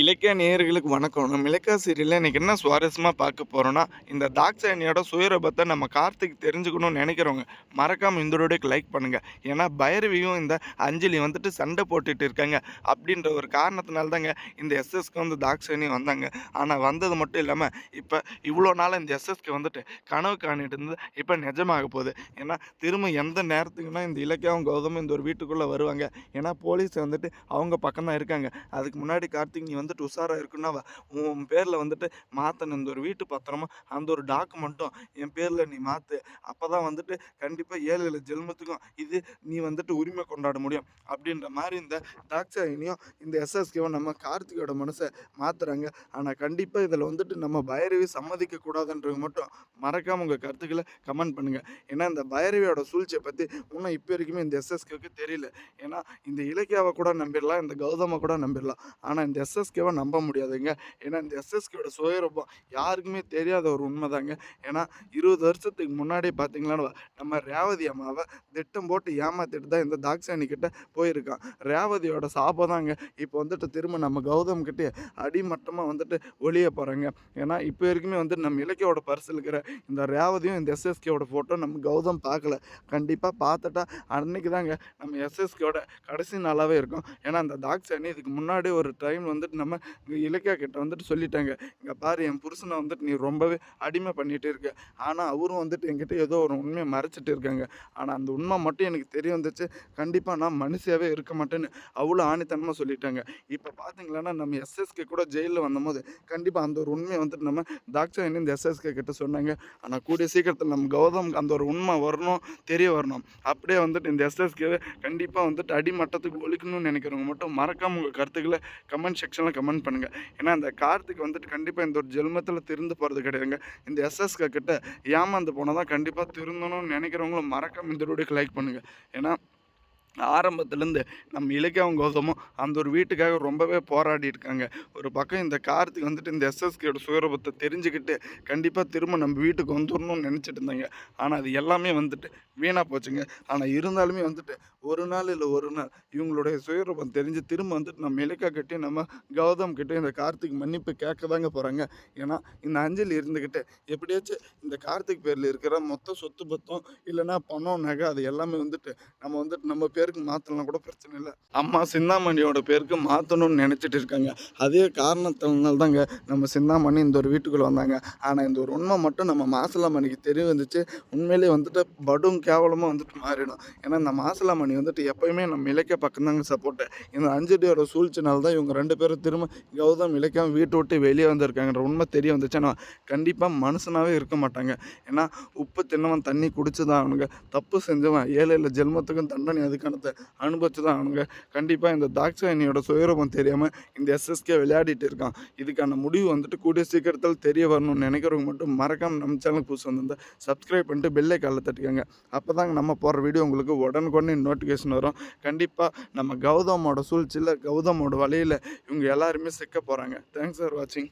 இலக்கிய நேயர்களுக்கு வணக்கம். நம்ம இலக்கிய சீரியலில் இன்றைக்கி என்ன சுவாரஸ்யமாக பார்க்க போகிறோன்னா இந்த தாக்ஷாயணியோட சுயரூபத்தை நம்ம கார்த்திக் தெரிஞ்சுக்கணும்னு நினைக்கிறவங்க மறக்காமல் இந்த வீடியோக்கு லைக் பண்ணுங்கள் ஏன்னா பைரவியும் இந்த அஞ்சலி வந்துட்டு சண்டை போட்டுட்டு இருக்காங்க. அப்படின்ற ஒரு காரணத்தினால தாங்க இந்த எஸ்எஸ்க்கு வந்து தாக்ஷாயணி வந்தாங்க. ஆனால் வந்தது மட்டும் இல்லாமல் இப்போ இவ்வளோ நாள் இந்த எஸ்எஸ்க்கு வந்துட்டு கனவு காணிட்டு இருந்தது இப்போ நிஜமாக போகுது. ஏன்னா திரும்ப எந்த நேரத்துக்குன்னா இந்த இலக்கியாவும் கௌதமும் இந்த ஒரு வீட்டுக்குள்ளே வருவாங்க. ஏன்னா போலீஸ் வந்துட்டு அவங்க பக்கம் தான் இருக்காங்க. அதுக்கு முன்னாடி கார்த்திக் நீ வந்துட்டு உஷாராக இருக்குன்னா உன் பேரில் வந்துட்டு மாற்றணும் இந்த ஒரு வீட்டு பத்திரமா அந்த ஒரு டாக்குமெண்ட்டும் என் பேரில் நீ மாற்று அப்போ தான் வந்துட்டு கண்டிப்பாக ஏழு ஏழு ஜென்மத்துக்கும் இது நீ வந்துட்டு உரிமை கொண்டாட முடியும். அப்படின்ற மாதிரி இந்த தாக்ஷாயினியும் இந்த எஸ்எஸ்கேவும் நம்ம கார்த்திகோட மனசை மாற்றுறாங்க ஆனால் கண்டிப்பாக இதில் வந்துட்டு நம்ம பைரவி சம்மதிக்க கூடாதுன்றது மட்டும் மறக்காமல் உங்கள் கருத்துக்களை கமெண்ட் பண்ணுங்கள் ஏன்னா இந்த பைரவியோட சூழ்ச்சியை பற்றி இன்னும் இப்போ வரைக்குமே இந்த எஸ்எஸ்கேவுக்கு தெரியல. ஏன்னா இந்த இலக்கியாவை கூட நம்பிடலாம் இந்த கௌதமை கூட நம்பிடலாம். ஆனால் இந்த எஸ்எஸ் எஸ்எஸ்கேவை நம்ப முடியாதுங்க. ஏன்னா இந்த எஸ்எஸ்கேவோட சுயரூபம் யாருக்குமே தெரியாத ஒரு உண்மைதாங்க. ஏன்னா இருபது வருஷத்துக்கு முன்னாடியே பார்த்தீங்கன்னா நம்ம ரேவதி அம்மாவை திட்டம் போட்டு ஏமாத்திட்டு தான் இந்த தாக்ஷாணி கிட்ட போயிருக்கான் ரேவதியோட சாபம் தாங்க இப்போ வந்துட்டு திரும்ப நம்ம கௌதம் கிட்டே அடிமட்டமாக வந்துட்டு ஒளிய போகிறாங்க ஏன்னா இப்போ வரைக்குமே வந்து நம்ம இலக்கியோட பரிசு இருக்கிற இந்த ரேவதியும் இந்த எஸ்எஸ்கேவோட ஃபோட்டோ நம்ம கௌதம் பார்க்கல கண்டிப்பாக பார்த்துட்டா அன்னைக்கு தாங்க நம்ம எஸ்எஸ்கேவோட கடைசி நாளாகவே இருக்கும். ஏன்னா அந்த தாக்ஷாணி இதுக்கு முன்னாடி ஒரு டைம் வந்துட்டு நம்ம இலக்கியா கிட்ட வந்துட்டு சொல்லிட்டாங்க. இங்கே பாரு என் புருஷனை வந்துட்டு நீ ரொம்பவே அடிமை பண்ணிகிட்டு இருக்க. ஆனால் அவரும் வந்துட்டு என்கிட்ட ஏதோ ஒரு உண்மையை மறைச்சிட்டு இருக்காங்க. ஆனால் அந்த உண்மை மட்டும் எனக்கு தெரிய வந்துச்சு. கண்டிப்பாக நான் மனுஷியாவே இருக்க மாட்டேன்னு அவ்வளோ ஆணித்தனமாக சொல்லிட்டாங்க. இப்போ பார்த்தீங்களன்னா நம்ம எஸ்எஸ்கே கூட ஜெயிலில் வந்தபோது கண்டிப்பாக அந்த ஒரு உண்மையை வந்துட்டு நம்ம தாக்ஷாயணி இந்த எஸ்எஸ்கே கிட்ட சொன்னாங்க. ஆனால் கூடிய சீக்கிரத்தில் நம்ம கௌதம் அந்த ஒரு உண்மை வரணும் தெரிய வரணும். அப்படியே வந்துட்டு இந்த எஸ்எஸ்கேவை கண்டிப்பாக வந்துட்டு அடிமட்டத்துக்கு ஒழிக்கணும்னு நினைக்கிறவங்க மட்டும் மறக்காம உங்கள் கருத்துக்களை கமெண்ட் செக்ஷனில் கமெண்ட் பண்ணுங்கள் ஏன்னா இந்த கார்த்திக் வந்துட்டு கண்டிப்பாக இந்த ஒரு ஜென்மத்தில் திருந்து போகிறது கிடையாதுங்க. இந்த எஸ்எஸ்கா கிட்ட ஏமாந்து போனால் தான் கண்டிப்பாக திருந்தணும்னு நினைக்கிறவங்களும் மறக்காம இந்த வீடியோக்கு லைக் பண்ணுங்கள் ஏன்னா ஆரம்பத்துலேருந்து நம்ம இலக்கியாவும் கௌதமும் அந்த ஒரு வீட்டுக்காக ரொம்பவே போராடி இருக்காங்க ஒரு பக்கம் இந்த கார்த்திக் வந்துட்டு இந்த எஸ்எஸ்கேயோட சுயரூபத்தை தெரிஞ்சுக்கிட்டு கண்டிப்பாக திரும்ப நம்ம வீட்டுக்கு வந்துடணும்னு நினச்சிட்டு இருந்தாங்க. ஆனால் அது எல்லாமே வந்துட்டு வீணாக போச்சுங்க. ஆனால் இருந்தாலுமே வந்துட்டு ஒரு நாள் இல்லை ஒரு நாள் இவங்களுடைய சுயரூபம் தெரிஞ்சு திரும்ப வந்துட்டு நம்ம இலக்கா கட்டி நம்ம கௌதம் கிட்டே இந்த கார்த்திக் மன்னிப்பு கேட்க தாங்க போகிறாங்க ஏன்னா இந்த அஞ்சலி இருந்துக்கிட்டு எப்படியாச்சும் இந்த கார்த்திக் பேரில் இருக்கிற மொத்த சொத்து பத்தம் இல்லைன்னா பணம் நகை அது எல்லாமே வந்துட்டு நம்ம வந்துட்டு நம்ம பேருக்கு மாற்றலாம் கூட பிரச்சனை இல்லை. அம்மா சிந்தாமணியோட பேருக்கு மாற்றணும்னு நினச்சிட்டு இருக்காங்க. அதே காரணத்தினால தாங்க நம்ம சிந்தாமணி இந்த ஒரு வீட்டுக்குள்ளே வந்தாங்க. ஆனால் இந்த ஒரு உண்மை மட்டும் நம்ம மாசிலாமணிக்கு தெரிய வந்துச்சு. உண்மையிலேயே வந்துட்டு படும் கேவலமாக வந்துட்டு மாறிடும். ஏன்னா இந்த மாசிலாமணி வந்துட்டு எப்பயுமே நம்ம இலக்கிய பக்கம்தாங்க சப்போர்ட்டு இந்த அஞ்சடியோட சூழ்ச்சினால தான் இவங்க ரெண்டு பேரும் திரும்ப கௌதம் இலக்கியம் வீட்டை விட்டு வெளியே வந்திருக்காங்கன்ற உண்மை தெரிய வந்துச்சுன்னா கண்டிப்பாக மனுஷனாகவே இருக்க மாட்டாங்க. ஏன்னா உப்பு தின்னவன் தண்ணி குடிச்சு தான் அவனுங்க தப்பு செஞ்சவன் ஏழை இல்லை ஜென்மத்துக்கும் தண்டனை அதுக்கானத்தை அனுபவிச்சு தான் அவனுங்க கண்டிப்பாக இந்த தாக்ஷாயணியோட சுயரூபம் தெரியாமல் இந்த எஸ்எஸ்கே விளையாடிட்டு இருக்கான். இதுக்கான முடிவு வந்துட்டு கூடிய சீக்கிரத்தில் தெரிய வரணும்னு நினைக்கிறவங்க மட்டும் மறக்காமல் நம்ம சேனல் புதுசு வந்திருந்தா சப்ஸ்கிரைப் பண்ணிட்டு பெல்லை காலில் தட்டிக்கோங்க. அப்போ தாங்க நம்ம போடுற வீடியோ உங்களுக்கு உடனுக்குடனே நோட்டிஃபிகேஷன் வரும். கண்டிப்பாக நம்ம கௌதமோட சூழ்ச்சியில் கௌதமோட வழியில் இவங்க எல்லாருமே சிக்க போகிறாங்க தேங்க்ஸ் ஃபார் வாட்சிங்